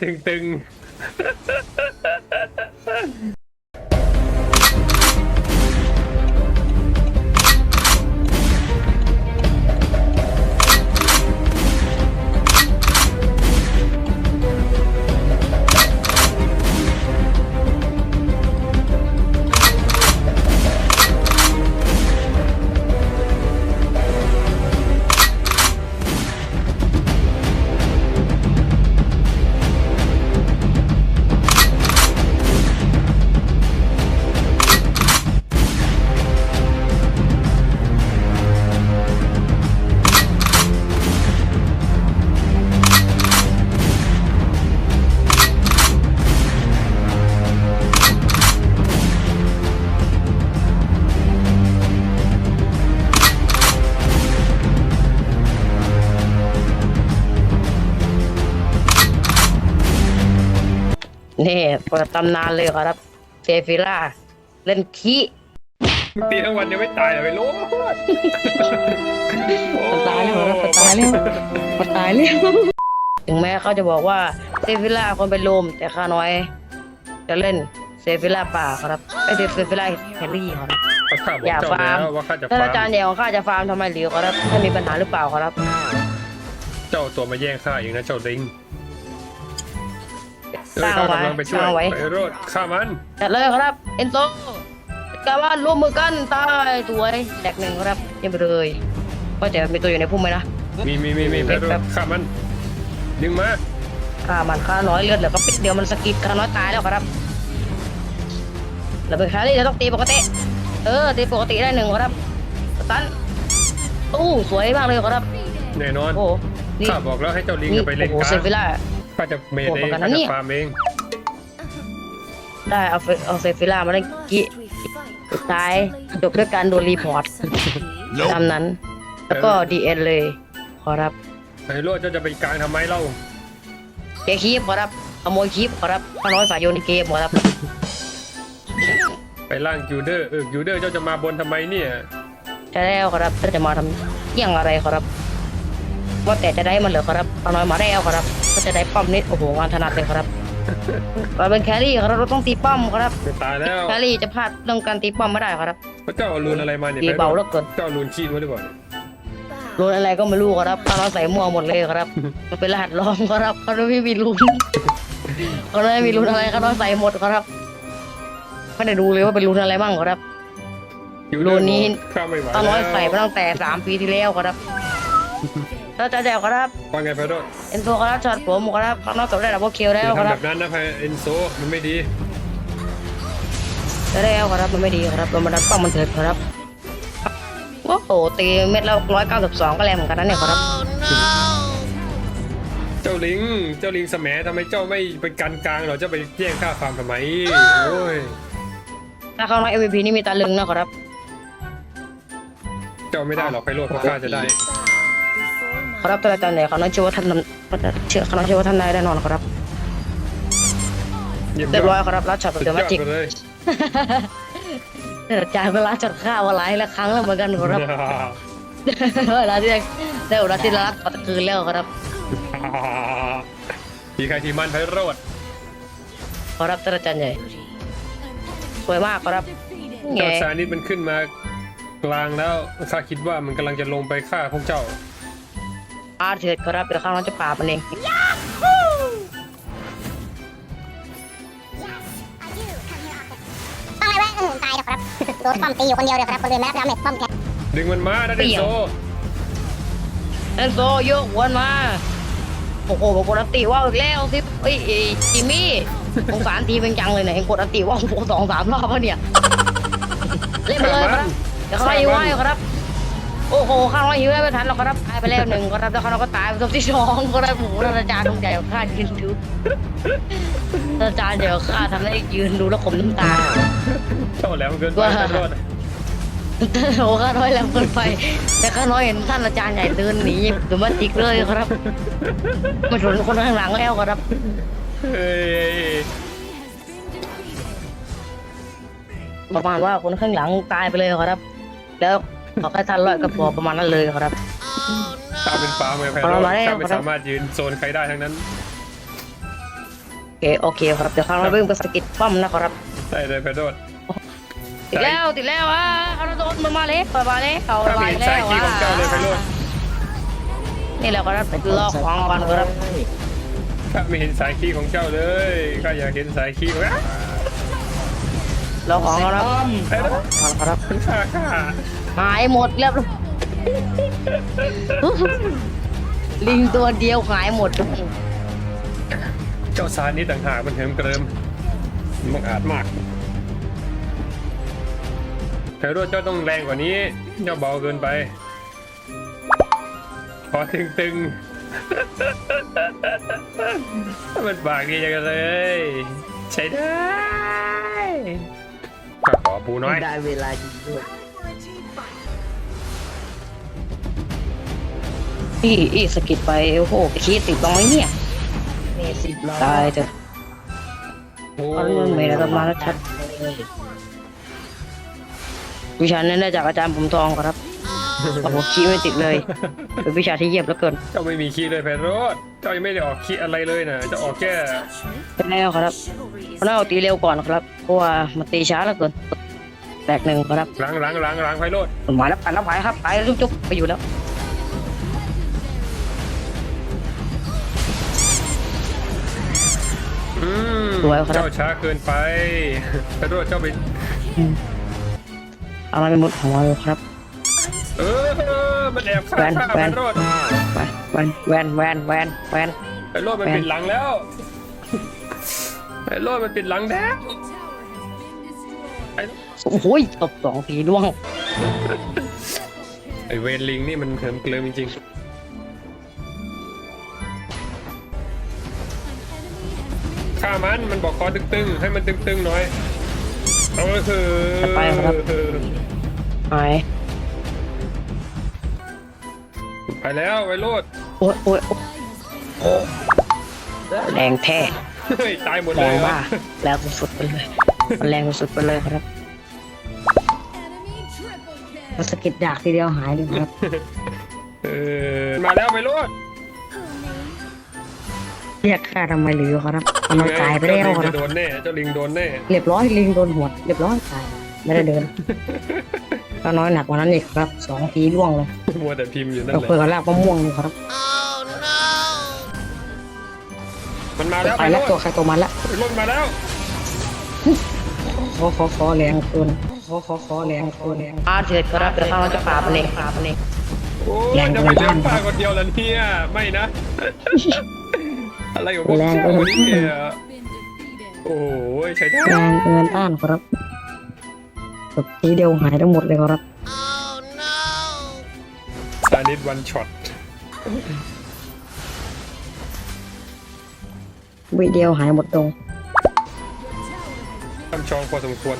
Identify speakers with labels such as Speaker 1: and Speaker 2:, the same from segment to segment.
Speaker 1: ตึงๆ
Speaker 2: นี่เปิดตำนานเลยครับเซฟิล่าเล่นขี้
Speaker 1: ตีทั้งวันยังไม่ตายเลยไม่รู้
Speaker 2: มันตายแล้วครับมันตายแล้วมันตายแล้วถึงแม้เขาจะบอกว่าเซฟิล่าคนเป็นลมแต่ข้าน้อย จะเล่นเซฟิล่าป่าครับไอเซฟิล่าแครี่ครับ
Speaker 1: อ
Speaker 2: ย่าฟาร์ม
Speaker 1: แล้าข้าจะ
Speaker 2: ท่านอาจารย์ใหญ่ของข้าจะฟาร์มทำไมหรือครับถ้ามีปัญหาหรือเปล่าครับ
Speaker 1: เจ้าตัวมาแย่งข้าเองนะเจ้าลิง
Speaker 2: สร้าง
Speaker 1: ข้า
Speaker 2: ไว้
Speaker 1: กำลังไปช่วย
Speaker 2: สร้างไว้
Speaker 1: ไปรดฆ่ามัน
Speaker 2: จัดเลยครับ เอ็นโตกาว่าร่วมมือกันตายสวยแดกหนึ่งครับเยังไปเลยว่าแต่มีตัวอยู่ในพุ่มไหมนะ
Speaker 1: มีมีมีมีไปร
Speaker 2: ครั
Speaker 1: ดฆ่ามัน ดึงมา
Speaker 2: ข้ามันข้าน้อยเลือดเหลือก็ปิดเดียวมันสกิปข้าน้อยตายแล้วครับแล้วเป็นแครี่จะต้องตีปกติ เออตีปกติได้หนึ่งครับสตันตู้สวยมากเลยครับ
Speaker 1: แน่นอน
Speaker 2: โอ้นี่
Speaker 1: ข้าบอกแล้วให้เจ้าลิง
Speaker 2: นี่
Speaker 1: ไปเล่น
Speaker 2: โอ้โห
Speaker 1: กา
Speaker 2: เซ
Speaker 1: ง
Speaker 2: ฟิล่า
Speaker 1: ข้าจะเมด
Speaker 2: โหด
Speaker 1: เอ
Speaker 2: เหมื
Speaker 1: ง
Speaker 2: อนกัน
Speaker 1: ข้า
Speaker 2: นะเนี่
Speaker 1: จะ
Speaker 2: ย
Speaker 1: ฟาร์มเอง
Speaker 2: ได้เอาเฟเอาเซฟิล่ามาเล่นกี้สุดท้ายจบด้วยการโดนรีพอร์ตตามนั้น แล้วก็ดีเอ็นเลย ขอรับ
Speaker 1: ไอ้โรดเจ้าจะไปกลางทำไมเล่า
Speaker 2: เกคีบขอรับขโมยคีบขอรับข้าน้อยสายโยนในเกมขอรับ
Speaker 1: ไปล่างยูเดอร์เออยูเดอร์เจ้าจะมาบนทำไมเนี่ย
Speaker 2: จะแล้วขอรับจะมาทำเยี่ยงอะไรขอรับว่าแต่จะได้มันเหรอขอรับข้าน้อยมาแล้วขอรับ ก็จะได้ป้อมนิดโอ้โหงานถนัดเลยขอรับ เราเป็นแครี่ขอรับเราต้องตีป้อมขอรับ
Speaker 1: จะตายแล้ว
Speaker 2: แครี่จะพลาดเรื่องการตีป้อมไม่ได้ขอรับ
Speaker 1: พระเจ้าเอารูนอะไรมาเนี่ย
Speaker 2: ตี
Speaker 1: ไปโร
Speaker 2: เบา
Speaker 1: ด
Speaker 2: เหลือเกิน
Speaker 1: เจ้าเอารูนชีนไว้หรือเปล่าเนี่ย
Speaker 2: รุนอะไรก็ไม่รู้ครับข้าน้อยใส่มั่วหมดเลยครับ มันเป็นรหัสรองครับเขาไม่มีรุนเขาไม่มีรุนอะไรข้าน้อยใส่หมดครับไม่ได้ดูเลยว่าเป็นรุนอะไรบ้างครับ
Speaker 1: ยูเดอ
Speaker 2: รู
Speaker 1: ร์
Speaker 2: นนี้
Speaker 1: บอกข้าไม่ไหว
Speaker 2: ข้าน้อยใส่
Speaker 1: แล้
Speaker 2: มาวตั้งแต่สามปีที่แล้วครับ ถ้าจะแดวครับ
Speaker 1: ว่าไงไปโรด
Speaker 2: เอ็นโซครับช็อตผมครับข้าน้อยจบได้ดับเบิลคิว
Speaker 1: อ
Speaker 2: แล้ว
Speaker 1: ย่า
Speaker 2: ค
Speaker 1: ทำ
Speaker 2: รั
Speaker 1: แบบ บนั้นนะไพเอนโซมันไม่ดี
Speaker 2: จะได้แล้วครับมันไม่ดีครับเรามาดันป้อมมันเถิดครับโอ้โหตีเม็ดละร้อยเก้าสิบสองก็แรงเหมือนกันนะเนี่ยครับ
Speaker 1: เจ้าลิงเจ้าลิงแสมทำไมเจ้าไม่ไปกันกลางเหรอเจ้าไปแย่งข้าฟาร์มทำไมโอ้ย
Speaker 2: ถ้าข้าน้อย MVP นี่มีตาลึงนะครับ
Speaker 1: เจ้าไม่ได้หรอกไปโรดเพราะข้าจะได้
Speaker 2: ครับแต่อาจารย์เนี่ยเขาน้อยเชื่อว่าท่านทำเชื่อเขาน้อยเชื่อว่าท่านได้แน่นอนครับ
Speaker 1: เยี่ยม
Speaker 2: เรียบร้อย
Speaker 1: ยอด
Speaker 2: ครับรับช็อต
Speaker 1: สุด
Speaker 2: เด
Speaker 1: ย
Speaker 2: อะ
Speaker 1: อ
Speaker 2: มา
Speaker 1: ด
Speaker 2: จิก
Speaker 1: ไปเลย
Speaker 2: อาจารย์ก็รับช็อตข้าวมาหลายละครั้งแล้วเหมือนกันครับเวลาที่ได้เวลาที่รับปัตะคืนแล้วครับ
Speaker 1: ทีใครทีมันไปโรด
Speaker 2: ขอรับท่านอาจารย์ใหญ่สวยมากครับไง
Speaker 1: เจ้าซานิดมันขึ้นมากลางแล้วข้าคิดว่ามันกำลังจะลงไปฆ่าพวกเจ้า
Speaker 2: อาเถิดครับเดี๋ยวข้างน้องจะปราบมันเอง
Speaker 3: ต้องอะไรวะอืมตายแล้วครับ โดนป้อมตีอยู่คนเดียวเลยครับคนอื่นไม่รับดาเมจป้อมแก
Speaker 1: ดึงมันมาดันเดนโซ
Speaker 2: เอ็นโซโยกวนมาโอ้โหผมกดอันติว่าวอีกแล้วสิเอ้ยจิมมี่สงสารทีเป็นจังเลยเนี่ยเองกดอันติว่าวผมสองสามรอบแล้วเนี่ย เล่นไปเลยครับเดี๋ยวเขาไล่ไหวครับ โอ้โหข้างน้อยหิวไม่ทันหรอกครับตายไปแล้วหนึ่งครับแล้วข้างน้อยก็ตายไปตัวที่สองก็ได้หมูท่านอาจารย์ตรงใจของข้ายืนดูท่านอาจารย์เดี๋ยวข้าทำให้ยืนดูแล้วขมน้ำตา
Speaker 1: เจ้าแหลมเกินไป
Speaker 2: ว่า
Speaker 1: ไปโรด
Speaker 2: โอ้ข้าน้อยแล้วเกินไป แต่ข้าน้อยเห็นท่านอาจารย์ใหญ่เดินหนีดูมาจิกเลยครับไม่สนคนข้างหลังแล้วครับ
Speaker 1: เฮ้ย
Speaker 2: ประมาณว่าคนข้างหลังตายไปเลยครับ แล้ว ขอแค่ท่านรอดก็พอประมาณนั้นเลยครับ
Speaker 1: ข้าเป็นฟ้าไงไพโร
Speaker 2: เอา
Speaker 1: ด
Speaker 2: มาแล้ว
Speaker 1: ข้าไม่
Speaker 2: ครับ
Speaker 1: สามารถยืนโซนใครได้ทั้งนั้น
Speaker 2: เคโอเคครับเดี๋ยวข้างเราเบิ่งไปสะกิดป้อมนะครับ
Speaker 1: ได้เลยไปโดด
Speaker 2: ติดแล้วติดแล้วอะเขาโดนมันมาเลยเปิดมาเลยเขา
Speaker 1: ถ้า
Speaker 2: ไป
Speaker 1: ไม่เห็น
Speaker 2: แล้
Speaker 1: สายวขี้ของเจ้าเลยไปโดด
Speaker 2: นี่แหละครับเป็นลอกของกันครับ
Speaker 1: ข้าไม่เห็นสายขี้ของเจ้าเลยข้าอยากเห็นสายขี้ของอ้า
Speaker 2: ลอกของกันครับ
Speaker 1: ไปโดด
Speaker 2: ครับ
Speaker 1: ข้าข้า
Speaker 2: หายหมดเรียบร้อยลิงตัวเดียวหายหมดทุกคน
Speaker 1: เจ้าซานี่ต่างหากมันเหิมเกริมมันอาจมากแต่รถเจ้าต้องแรงกว่านี้ เจ้าเบาเกินไป พอตึงตึงๆมันบากดีจังเลย ใช้ได้ข้าขอปูน้อย
Speaker 4: ได้เวลาจริงด้วย
Speaker 2: อีอีสะกิดไปโอ้โหขี้ติดตรงไหมเนี่ย
Speaker 4: เมสิบล้อ
Speaker 2: ตายเถอะ
Speaker 1: โอ้
Speaker 2: เอาเรื่องเมย์แล้วก็มาแล้วชัดวิชานั้นได้จากอาจารย์ผมทองครับโอ้โหขี้ไม่ติดเลยเป็นวิชาที่เยี่ยมเหลือเกิน
Speaker 1: เจ้าไม่มีคีย์เลยแพโรดเจ้ายังไม่ได้ออกคีย์อะไรเลยนะเจะออกแค่
Speaker 2: เป็นแล้วครับเพราะเราตีเร็วก่อนครับเพราะว่ามันตีช้าเหลือเกินแตกหนึ่งครับ
Speaker 1: ล้างล้างล้างล้างไพโรด
Speaker 2: หมายแล้วไปแล้วไปครับไปแล้วจุ๊บๆไปอยู่แล้ว
Speaker 1: อืม
Speaker 2: สวยครับ
Speaker 1: เจ้าช้าเกินไปแพโรดเจ้าไป
Speaker 2: เอามาเป็นมุดของเราครับ
Speaker 1: เออมันแอบฆ่า
Speaker 2: แวน
Speaker 1: ข้า
Speaker 2: แว
Speaker 1: แพ
Speaker 2: น
Speaker 1: โรด
Speaker 2: ไปแวนแวนแวนแวนแวน
Speaker 1: ไพโรดมัน
Speaker 2: แวน
Speaker 1: ปิดหลังแล้วไพโรดมันปิดหลังแล้วไอ้
Speaker 2: โอ้โหตบสองทีล่วง
Speaker 1: ไอ้เวนลิงนี่มันเหิมเกลิมจริงๆ ฆ่ามันมันบอกคอตึงๆ ให้มันตึงๆหน่อยเอาก็คือ
Speaker 2: ไปครับ หาย
Speaker 1: ไปแล้วไวโรด
Speaker 2: โอ้ยโอ้ยโอ้ยแรงแท้
Speaker 1: เฮ้ยตายหมด
Speaker 2: แร
Speaker 1: เลย
Speaker 2: ง
Speaker 1: เหรอ
Speaker 2: ว่าแรงสุดๆไปเลยมันแรงสุดๆไปเลยครับมันสะกิดดากทีเดียวหายเลยครับ
Speaker 1: เออมาแล้วไวโรด
Speaker 2: เรียกข้าทำไมหรือครับมันตายไปแล้ว
Speaker 1: เจ้าลิง
Speaker 2: ครั
Speaker 1: จะ
Speaker 2: บ
Speaker 1: โดนแน่เจ้าลิงโดนแน่
Speaker 2: เรียบร้อยลิงโดนหัวดเรียบร้อยตายไม่ได้เดิน ก็น้อยหนักกว่านั้นอีกครับสองทีล่วงเลย
Speaker 1: มัวแต่พิมพ์อยู่นั่น
Speaker 2: เรา
Speaker 1: แหละ
Speaker 2: เพื่อลากมะม่วงเลยครับ
Speaker 1: มันมาแล้ว
Speaker 2: ไป
Speaker 1: ไวโร
Speaker 2: แล้ว
Speaker 1: ด
Speaker 2: ตัวใครตัวมันละ
Speaker 1: ไวโรดมาแล้ว
Speaker 2: ขอขอขอแรงเกินขอขอขอแรงเกินอาเถิดครับเดี๋ยวข้าเราจะปราบมันเองปราบมันเอง
Speaker 1: โอ้
Speaker 2: แร
Speaker 1: ย
Speaker 2: ง
Speaker 1: จะ
Speaker 2: เกิ
Speaker 1: ไป
Speaker 2: น
Speaker 1: เลี้ยง
Speaker 2: ต้าน
Speaker 1: ปลาคนเดียวแล้วเนี่ยไม่นะ อะไรของพวก
Speaker 2: แรง
Speaker 1: เจ้า
Speaker 2: เกิน
Speaker 1: เนี่ยโอ้ยใช้ได้
Speaker 2: แรงเกินต้านครับแบบทีเดียวหายทั้งหมดเลยครับ
Speaker 1: ซานิดวันช็อต
Speaker 2: วิเดียวหายหมดตรง
Speaker 1: ทำชองพอสมควร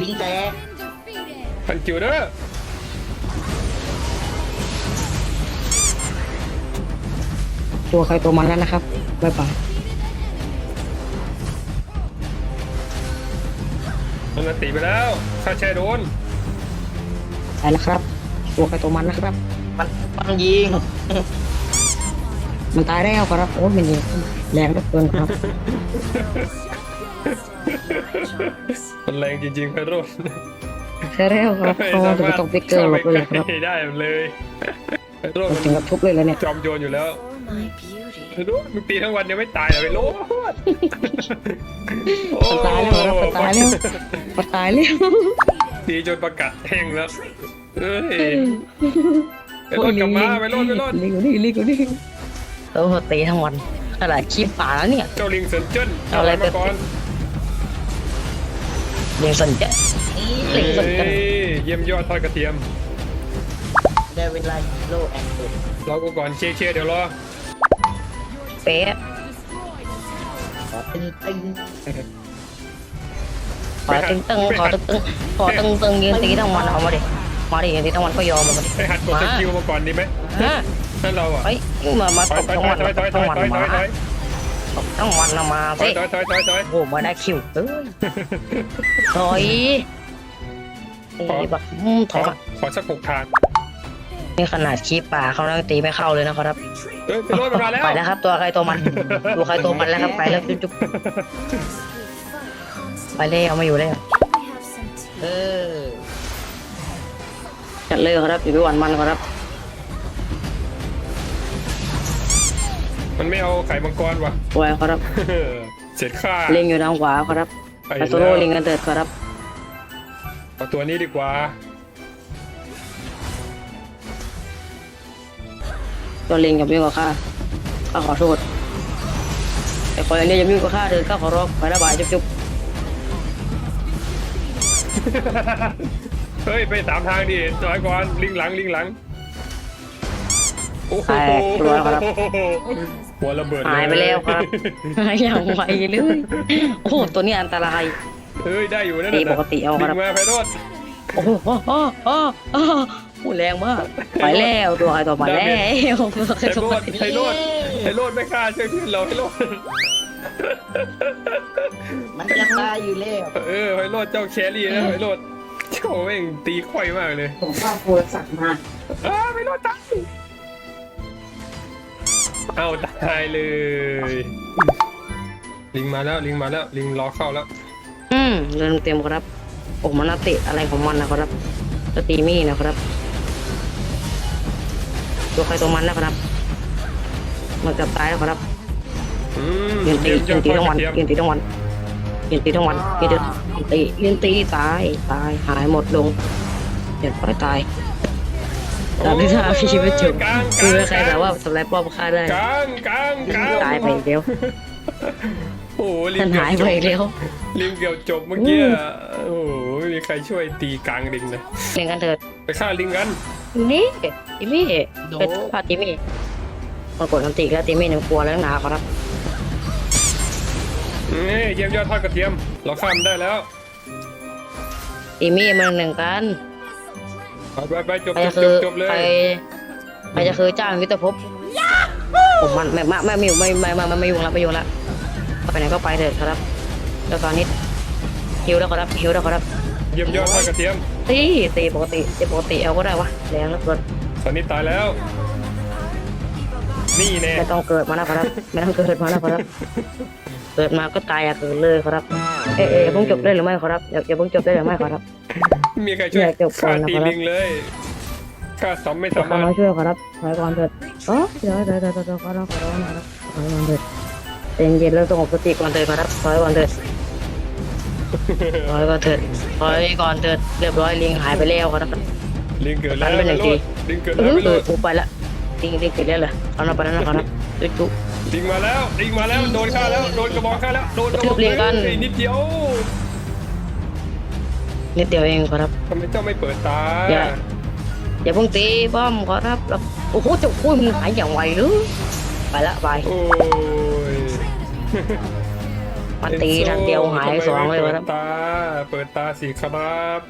Speaker 4: ลิงแตก
Speaker 1: พันจิวเด้อ
Speaker 2: ตัวใครตัวมันแล้วนะครับบ๊ายบาย
Speaker 1: มันตีไปแล้วข้าแช่โดน
Speaker 2: ไปแล้วครับ ตัวใครตัวมันนะครับ
Speaker 4: มันมันยิง
Speaker 2: มันตายแล้วครับโอ้ยมันยิงแรงเหลือเกินครับ
Speaker 1: มันแรงจริงๆไพโรด
Speaker 2: ใช่แล้วครับเพราะว่าจะไม่ต้องฟิกเกอร์หรอกเลยครับ
Speaker 1: ไม่ได้เลยไพโรด
Speaker 2: มันถึงกับทุบเลยแล้วเนี่ย
Speaker 1: จอมโยนอยู่แล้ว ไพโรดมึงตีทั้งวันยังไม่ตายเหรอไพโรด
Speaker 2: มันตายแล้วครับมันตายแล้วมันตายแล้ว
Speaker 1: ตีจนประกาศแห้งแล้วเอ้ยไพโรดกลับมาไพโรดไพโรด
Speaker 2: ลิงอยู่นี่ลิงอยู่นี่เออตีทั้งวันอะไรคีบป่าแล้วเนี่ย
Speaker 1: เจ้าลิงเซินเจิ้น
Speaker 2: เอาอะไรไป
Speaker 1: มาก่อน
Speaker 2: ลิงสนใจลิงสนใจ
Speaker 1: เอ้ยเยี่ยมยอดทอดกระเทียม
Speaker 4: ได้เวลาฮีโร่แอนด์
Speaker 1: รอกูก่อนเชียร์เชียร์เดี๋ยวรอ
Speaker 2: เป๊ะ
Speaker 4: ขอตึงตึง
Speaker 2: ขอตึงตึงขอตึงตึงขอตึงตึงยืนตีทั้งวันเอามาดิมาดิยืนตีทั้งวันก็ยอมมาดิ
Speaker 1: ไปหัดกดสกิลมาก่อนดีไหม
Speaker 2: ฮะ
Speaker 1: นั่นเราอะ
Speaker 2: เฮ้ยมามา
Speaker 1: ถ
Speaker 2: ต
Speaker 1: อย
Speaker 2: บ
Speaker 1: ถอย
Speaker 2: ทั้งวัน
Speaker 1: ถอยถอยถอย
Speaker 2: ทั้ง
Speaker 1: ถ
Speaker 2: วั
Speaker 1: อนยถอยถ
Speaker 2: มา
Speaker 1: อยถอย
Speaker 2: ตบทั้งวันมา
Speaker 1: ถอ
Speaker 2: สิ
Speaker 1: ยถอยถอยถอยถอย
Speaker 2: โอ้โหมาได้คิวเอ้ยถอยเอ้ยแบบถ
Speaker 1: ขอ
Speaker 2: อย
Speaker 1: ขอสักหกทาง
Speaker 2: นี่ขนาดคีบป่าเขานั่งตีไม่เข้าเลยนะครับ
Speaker 1: เเฮ้ยไปรถมันมาแล้ว
Speaker 2: ไปแล้วครับ ตัวใครตัวมัน ตัวใครตัวมันแล้วครับไปแล้วจุ๊บจุ๊บไปแล้วไม่อยู่แล้ว
Speaker 4: เออ
Speaker 2: จัดเลยครับอยู่ที่วันมันครับ
Speaker 1: มันไม่เอาไข่มังกรว่ะ
Speaker 2: ไว้ครับ
Speaker 1: เสร็จค่า
Speaker 2: ลิงอยู่ทางขวาครับ
Speaker 1: ไป
Speaker 2: ไปโซโล่ลิงกันเถิดครับ
Speaker 1: เอาตัวนี้ดีกว่า
Speaker 2: ตัวลิงอย่าวิ่งกว่าข้าข้าขอโทษไอ้คนอันนี้อย่าวิ่งกว่าข้าเถิดข้าขอร้องไประบายจุ๊บจุ๊บ
Speaker 1: เฮ้ยไปตามทางดิจอยก่อนลิงหลังลิงหลังโอ้โห
Speaker 2: แตกตัวครับ
Speaker 1: หัวระเบิด
Speaker 2: หายไปแล้วครับอย่างไวเลยโอ้โหตัวนี้อันตราย
Speaker 1: เฮ้ยได้อยู่นั่น
Speaker 2: ตี
Speaker 1: น่ะ
Speaker 2: ปกติเอาครับ
Speaker 1: ลิงมาไพโรด
Speaker 2: โอ้โหโอ้โหโอ้โหโอ้โห โอ้โหแรงมากไปแล้วตัวใครตัวมันแล้วตัวใคร
Speaker 1: ไพ
Speaker 2: ตัว
Speaker 1: โร
Speaker 2: มั
Speaker 1: ด
Speaker 2: น
Speaker 1: ไพโรดไพโรดไม่ฆ่าช่วยเพื่อนเราไพโรด
Speaker 4: มันจะตายอยู่แล้ว
Speaker 1: เออไพโรดเจ้าแครี่นะไพโรดเจ้าแม่งตีไข่มากเลย
Speaker 4: ผมว่าโทรศัพท์มา
Speaker 1: อ้าไพโรดตายเอาตายเลย ลิงมาแล้วลิงมาแล้วลิงรอเข้าแล้ว
Speaker 2: อืมเดินเต็มครับโอ้มันนาติอะไรของมันนะครับสตรีมี่นะครับ ตัวใครตัวมันนะครับ มันเกือบตายแล้วครับ
Speaker 1: อืม
Speaker 2: ยืนตี
Speaker 1: เยี่ยม
Speaker 2: ยื
Speaker 1: ยอนด
Speaker 2: ตีทั้งวัน
Speaker 1: เยี่ยม
Speaker 2: ยืนตีทั้งวันยืนตีทั้งวันยืนตียืนตีตายตายหายหมดลงเดี๋ยวปล่อยตายตามที่ท่าพี่ไม่จบ
Speaker 1: กลาง
Speaker 2: คือใครแต่ว่าทำลายป้อมฆ่าได้
Speaker 1: กลางกลางกลาง
Speaker 2: ตายไปอีกแล้ว
Speaker 1: โอ้โหลิ
Speaker 2: ท่างน
Speaker 1: เกือบ
Speaker 2: หาย
Speaker 1: จ
Speaker 2: ไป
Speaker 1: บ
Speaker 2: อีกแล้ว
Speaker 1: ลิงเกือบจบเมื่อกี้อะโอ้โหไม่มีใครช่วยตีกลางลิงเลย
Speaker 2: เล่นกันเถิด
Speaker 1: ไปฆ่าลิงกัน
Speaker 2: นี่ ติมี่เป็นพาติมี่ปรากฏอันติแล้วติมี่หนึ่งกลัวแล้วหนาครับ
Speaker 1: นี่เยี่ยมยอดทอดกระเทียม เราข้ามได้แล้ว
Speaker 2: ติมี่มันหนึ่งกัน
Speaker 1: ไปไปไปจบ
Speaker 2: ใคร
Speaker 1: จ
Speaker 2: จะ
Speaker 1: บ
Speaker 2: คื
Speaker 1: จ
Speaker 2: อบ
Speaker 1: จบเลย
Speaker 2: ใครใครจะคือจ้างวิทยภพผมมันไม่ไม่ไม่ไม่ไม่ไม่ไม่ไม่ยุ่งละไม่ยุ่งละไปไหนก็ไปเถิดครับ แล้วตอนนี้ฮิวแล้วครับฮิวแล้วครับ
Speaker 1: เยี่ยมยอดทอดกระเทียม
Speaker 2: ตีตีปกติตีปกติเอาก็ได้วะแรงแล้วเกิน
Speaker 1: ตอนนี้ตายแล้ว นี่แน่
Speaker 2: ไม่ต้องเกิดมาแล้วครับ ไม่ต้องเกิดมาแล้วครับ เกิดมาก็ตายอะเกิดเลยครับ เอ๊ะเอ๊ะอย่าเพิ่งจบได้หรือไม่ครับอย่าอย่าเพิ่งจบได้หรือไม่ครับ
Speaker 1: ไม่มีใครช่วย
Speaker 2: อยากจบก่อ
Speaker 1: ฆ่าน
Speaker 2: นะครับ
Speaker 1: ตีลิงเลยฆ่าซ้ำไม่
Speaker 2: ขอ
Speaker 1: สามารถ
Speaker 2: มาช่วยครับถอยก่อนเถิดเออเดี๋ยวเดี๋ยวเดี๋ยวเดี๋ยวขอร้องขอร้องนะครับถอยก่อนเถิดเย็นเย็นแล้วสงบสติก่อนเถิดครับถอยก่อนเถิดถอยก่อนเถิดถอยก่อนเถิดเรียบร้อยลิงหายไปแล้วครับ
Speaker 1: ลิงเกิดแล้ว
Speaker 2: ตันไปหนึ่ง
Speaker 1: ไม่รอด
Speaker 2: ที
Speaker 1: ลิงเกิด
Speaker 2: เอ
Speaker 1: แล้ว
Speaker 2: อ
Speaker 1: ไม่
Speaker 2: เอ
Speaker 1: รอ
Speaker 2: อ
Speaker 1: ด
Speaker 2: โอ้ไปละลิงลิงเกิดแล้วเหรอเอาหน้าไปนั่นนะครับจุ๊จุ๊
Speaker 1: ลิงมาแล้วลิงมาแล้วโดนฆ่าแล้วโดนกระบอกฆ่าแล้วโดนกระบอก
Speaker 2: เรียกกัน
Speaker 1: เฮ้ยนิดเดียว
Speaker 2: นิดเดียวเองครับ
Speaker 1: ทำไมเจ้าไม่เปิดตา
Speaker 2: อย่า อย่าเพิ่งตีป้อมครับแล้วโอ้โหเจะคุยมันหายอย่างไวเลยไปละไป
Speaker 1: โอ้ย
Speaker 2: มาตีทันเดียวหายสองเลย
Speaker 1: เปิ
Speaker 2: ค
Speaker 1: ด
Speaker 2: รับ
Speaker 1: ตาเปิดตาสิครับ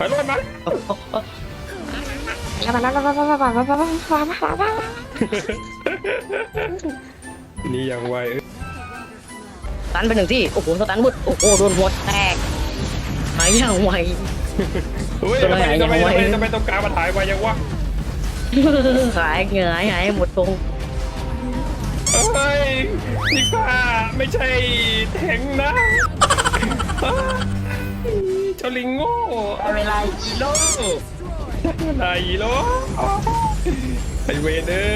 Speaker 1: ไปรถมาแล้วมาแล้วมาแล้วมา
Speaker 2: แล้วมาแล้วมาแล้วมาแล้ว
Speaker 1: นี่ยังไว
Speaker 2: ตันไปหนึ่งที่ โอ้โหสตันบุดโอ้โหโดนหัวแตกหายอย่งไว
Speaker 1: เฮ้ยทำ
Speaker 2: ไม
Speaker 1: ทำไมทำ
Speaker 2: ไม
Speaker 1: ต้องการมาถ่ายไวยังวะ
Speaker 2: หายเหงื่หายหมดตง
Speaker 1: เฮ้ยนี่ป้าไม่ใช่แทงนะ เจ้าลิงโง่
Speaker 4: เวลากิโล
Speaker 1: ไหนโลไอเวนเอ้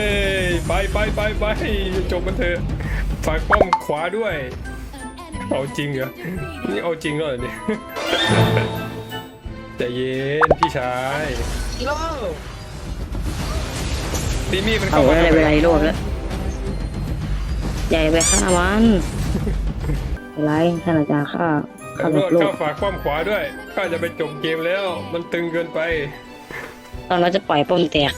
Speaker 1: ยไปไปไปไปจบมันเถอะฝากป้อมขวาด้วย เอาจริงเหรอ นี่เอาจริงแล้วเหรอเนี่ยใจเย็นพี่ชาย
Speaker 4: กิโล
Speaker 1: ตีมี่มัน
Speaker 2: เอา
Speaker 1: เข้ามา
Speaker 2: อะไร
Speaker 1: ทำ
Speaker 2: เว
Speaker 1: ไม
Speaker 2: ลาโลดแล้วใหญ่ไปฆ่ามันอะไรท่านอาจารย์ฆ่า ฆ่า
Speaker 1: ตำร
Speaker 2: แบ
Speaker 1: ว
Speaker 2: บ
Speaker 1: จ
Speaker 2: โล
Speaker 1: เข้ากฝากความขวาด้วยข้าจะไปจบเกมแล้ว มันตึงเกินไป
Speaker 2: ตอนเราจะปล่อยป้อมแตก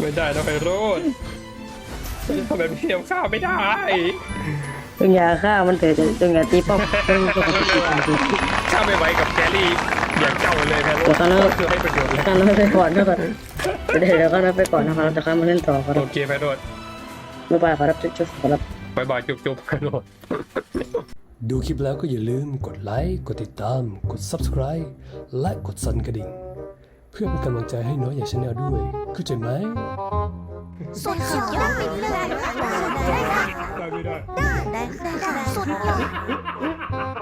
Speaker 1: ไม่ได้ต้องไปโรดทำแบบนี้เอาข้าไม่ได้
Speaker 2: จงอย่าฆ่ามันเถิดจงอย่าตีป้อมจงอย่าตีป้อม
Speaker 1: ข้าไม่ไหวกับแกลี่อย่างเจ้าเลยแพโร
Speaker 2: เดี๋ยวเขาเลิก
Speaker 1: คือให้ประโยชน์เลย
Speaker 2: ข้าน้อยไปก่อนนะครับเดี๋ยวเดี๋ยวข้าน้อยไปก่อนนะครับเราจะข้ามมาเล่นต่อครับ
Speaker 1: โอเคแพโรด
Speaker 2: ไม่ไปครับจุ๊บๆครับ
Speaker 1: บายบายจุ๊บจุ๊บแพโรด
Speaker 5: ดูคลิปแล้วก็อย่าลืมกดไลค์ กดติดตาม กด Subscribe และกดสั่นกระดิ่ง เพื่อเป็นกำลังใจให้น้อยอย่างชาแนลด้วยเข้าใจไหม
Speaker 6: สุดยอดไปเลยค่ะได้ค่ะ
Speaker 1: ได้ไม่ได้
Speaker 6: ได้ค่ะสุดยอด